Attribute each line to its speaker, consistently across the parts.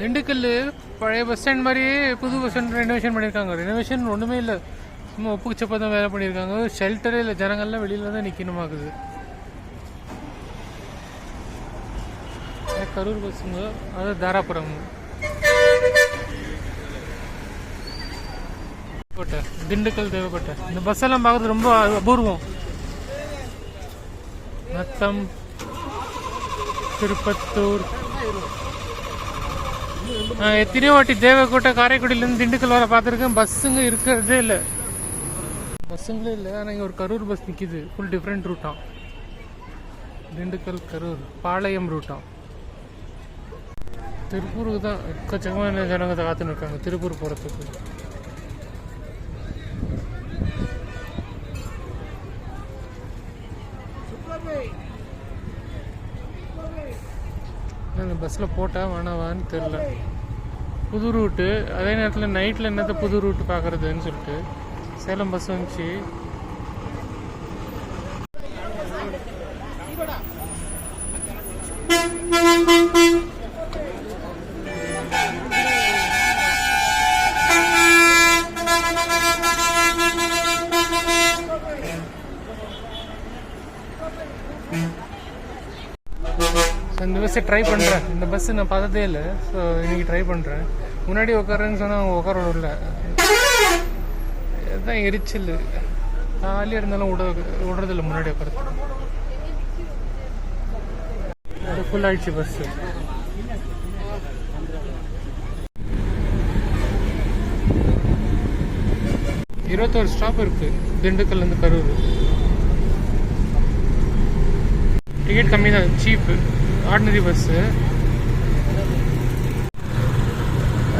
Speaker 1: திண்டுக்கல் பழைய bus stand மாதிரியே புது பஸ் ஸ்டாண்ட் ரெனோவேஷன் பண்ணியிருக்காங்க. ரெனோவேஷன் ஒன்றுமே இல்லை. சும்மா உப்பு சப்பா தான் வேலை பண்ணியிருக்காங்க. ஷெல்டரே இல்லை. ஜனங்கள்லாம் வெளியில் தான் நிற்கணுமாக்குது கரூர் பஸ்ஸுங்க அது தாராபுரம். தேவைப்பட்ட திண்டுக்கல் தேவைப்பட்ட. இந்த பஸ் எல்லாம் பார்க்கறது ரொம்ப அபூர்வம். நத்தம் திருப்பத்தூர் எத்தனையோ வாட்டி தேவக்கோட்டை காரைக்குடியிலேருந்து திண்டுக்கல் வர பார்த்துருக்கேன். பஸ்ஸுங்க இருக்கிறதே இல்லை. பஸ்ஸுங்களே இல்லை. ஆனால் இங்கே ஒரு கரூர் பஸ் நிற்கிது ஃபுல் டிஃப்ரெண்ட் ரூட்டாம் திண்டுக்கல் கரூர் பாளையம் ரூட்டாம் திருப்பூருக்கு தான் எக்கச்சக்கமான ஜனங்க காத்துன்னு இருக்காங்க. திருப்பூர் போகிறதுக்கு பஸ்ஸில் போட்டால் வேணாவான்னு தெரில புது ரூட்டு அதே நேரத்தில் நைட்டில் என்னத்தை புது ரூட்டு பார்க்குறதுன்னு சொல்லிட்டு சேலம் பஸ் வந்துச்சு. இந்த பஸ்ஸை ட்ரை பண்ணுறேன் இந்த பஸ் நான் பார்த்ததே இல்லை. ஸோ இன்னைக்கு ட்ரை பண்ணுறேன் முன்னாடி உட்காரன்னு சொன்னால் அவங்க உட்கார விடல. அதுதான் எரிச்சல். காலியாக இருந்தாலும் விட விடுறதில்ல முன்னாடி உட்காரது அது ஃபுல் ஆயிடுச்சு பஸ்ஸு இருபத்தோரு ஸ்டாப் இருக்கு. திண்டுக்கல்லேருந்து கரூர். டிக்கெட் கம்மி தான் சீப்பு ஆர்டினரி பஸ்ஸு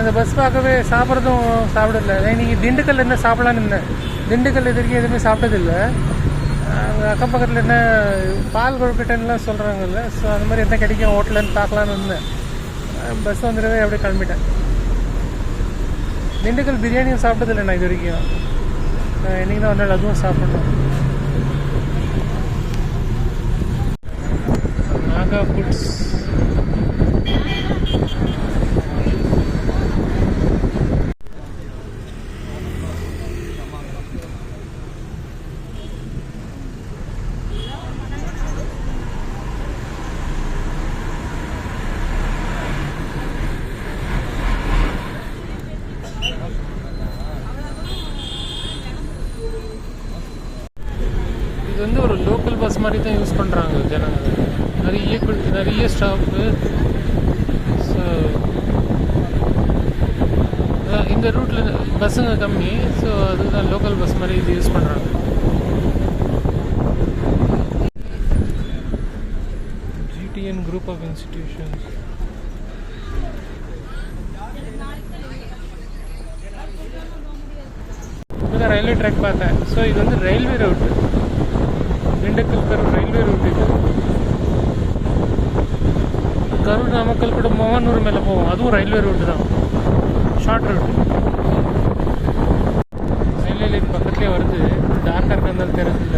Speaker 1: இந்த பஸ் பார்க்கவே சாப்பிட்றதும் சாப்பிடல நீங்கள் திண்டுக்கல்ல என்ன சாப்பிடலான்னு இருந்தேன். திண்டுக்கல் இது வரைக்கும் எதுவுமே சாப்பிட்டதில்ல. அங்கே அக்கம் பக்கத்தில் என்ன பால் கொழுக்கட்டைன்னுலாம் சொல்கிறாங்கல்ல ஸோ அந்த மாதிரி என்ன கிடைக்கும் ஹோட்டலன்னு பார்க்கலான்னு இருந்தேன். பஸ் வந்துடவே அப்படியே கிளம்பிட்டேன். திண்டுக்கல் பிரியாணியும் சாப்பிட்டதில்லை நான் இது வரைக்கும். இன்றைக்கி தான் வந்தால் அதுவும் சாப்பிட்ணும். நாகா ஃபுட்ஸ் இது வந்து ஒரு லோக்கல் பஸ் மாதிரி தான் யூஸ் பண்ணுறாங்க ஜனங்க. நிறைய கு- நிறைய ஸ்டாப்பு ஸோ இந்த ரூட்டில் பஸ்ஸுங்க கம்மி ஸோ அதுதான் லோக்கல் பஸ் மாதிரி இது யூஸ் பண்ணுறாங்க ஜிடிஎன் குரூப் ஆஃப் இன்ஸ்டிடியூஷன்ஸ் இப்போதான் ரயில்வே ட்ராக் பார்த்தேன். ஸோ இது வந்து railway route Dindigul railway route இது. கரூர் நாமக்கல் கூட மோகனூர் மேலே போவோம் அதுவும் ரயில்வே ரூட்டு தான் ஷார்ட் ரூட் ரயில்வே லைன் பக்கத்துலேயே வருது டார்க்காக இருக்கிறதால தெரியல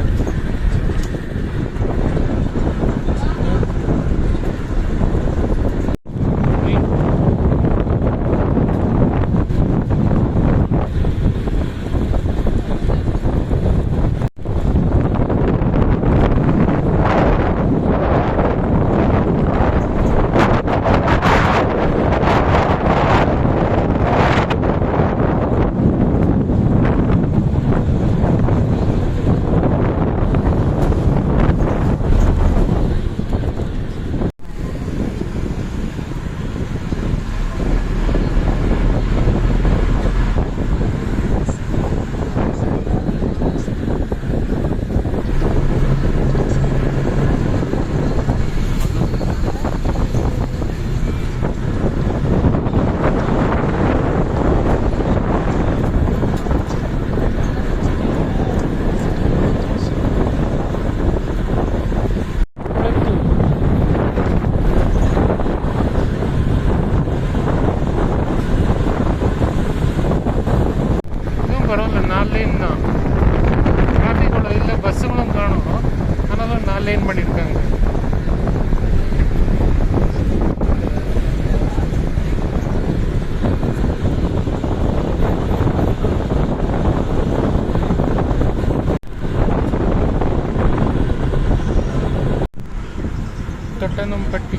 Speaker 1: பட்டி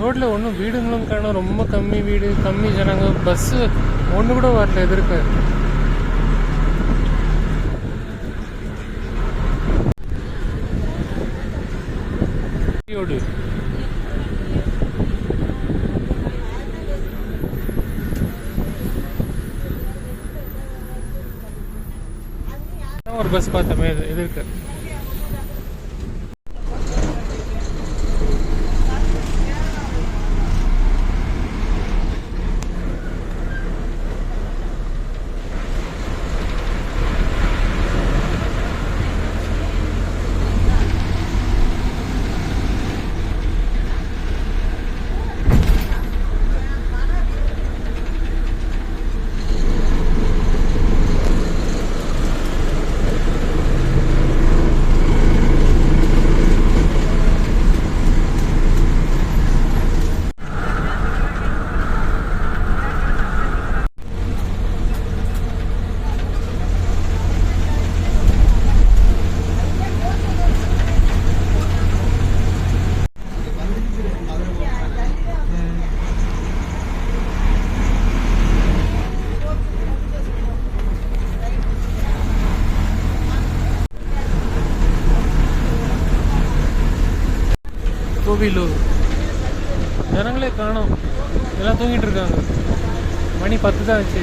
Speaker 1: ரோட்டில் ஒன்றும் வீடுங்களும் காணும். ரொம்ப கம்மி வீடு கம்மி ஜனங்க. பஸ்ஸு ஒன்று கூட வரல எதிர்க்க. பஸ் பார்த்தமே எதிர்க்கு எல்லாம் தூங்கிட்டு இருக்காங்க. மணி பத்து தான் ஆச்சு.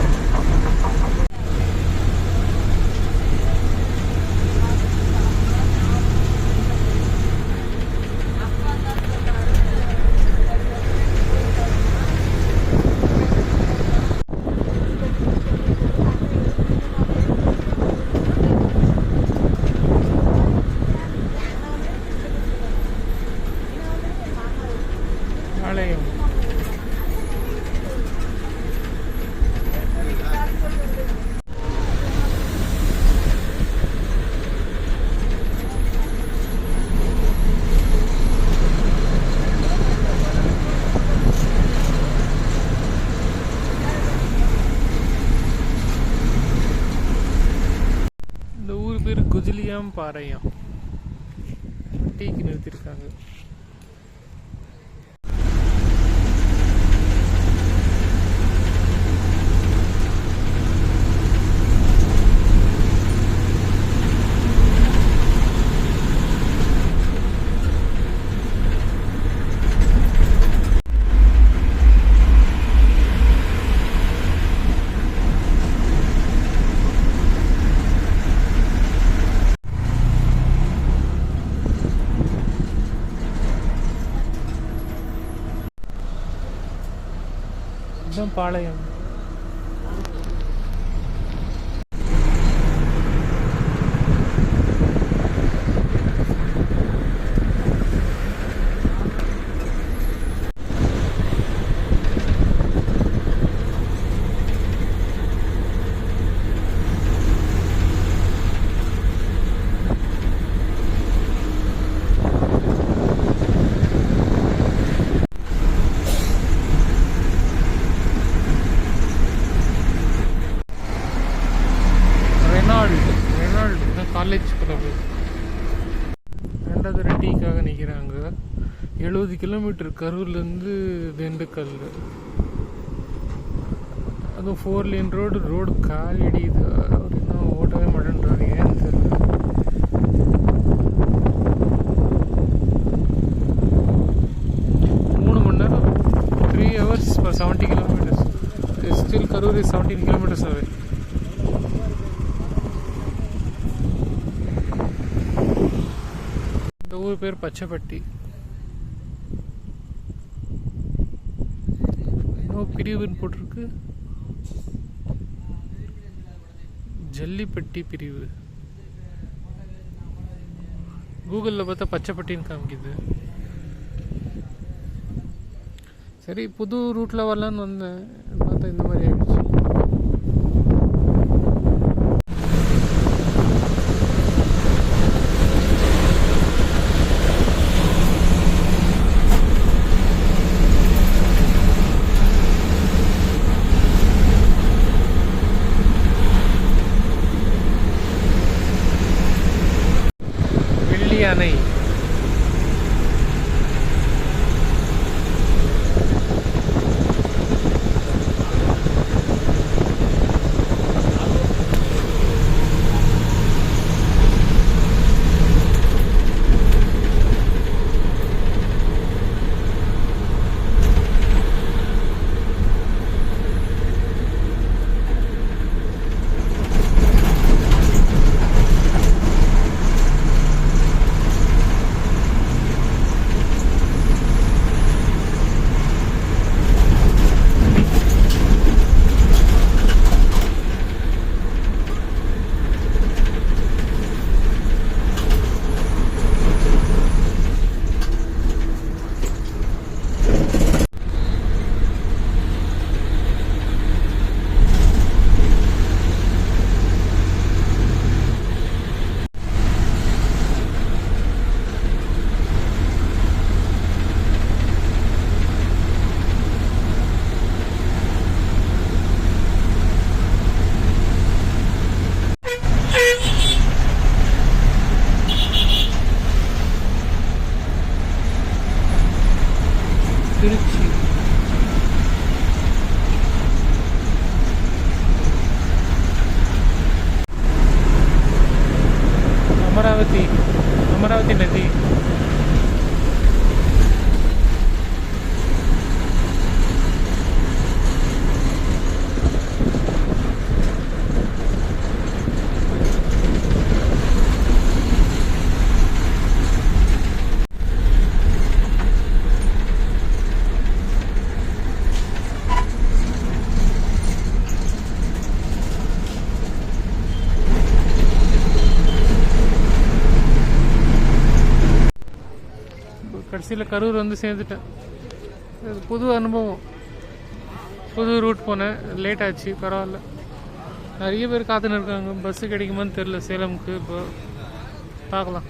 Speaker 1: பாறையும் டீக்கு நிறுத்திருக்காங்க. பாளையம். எழுபது கிலோமீட்டர் கரூர்லேருந்து திண்டுக்கல். அதுவும் ஃபோர் லேன் ரோடு ரோடு கால் இடியுது அவர் இன்னும் ஓட்டவே மாட்டேன்றாரு ஏன்னு தெரியல. மூணு மணி நேரம் த்ரீ ஹவர்ஸ் இப்போ seventy kilometres still Karur is seventeen kilometres away இந்த ஊர் பேர் பச்சைப்பட்டி. இன்னும் பிரிவுன்னு போட்டிருக்கு. ஜல்லிப்பட்டி பிரிவு. கூகுளில் பார்த்தா பச்சைப்பட்டின்னு காமிக்குது. சரி புது ரூட்டில் வரலான்னு வந்தேன். பார்த்தா இந்த மாதிரி ஆயிடுச்சு. は。Türk கடைசியில் கரூர் வந்து சேர்ந்துட்டேன். புது அனுபவம். புது ரூட் போனேன். லேட் ஆச்சு பரவாயில்ல. நிறைய பேர் காத்துன்னு இருக்காங்க. பஸ்ஸு கிடைக்குமான்னு தெரில சேலமுக்கு இப்போ பார்க்கலாம்.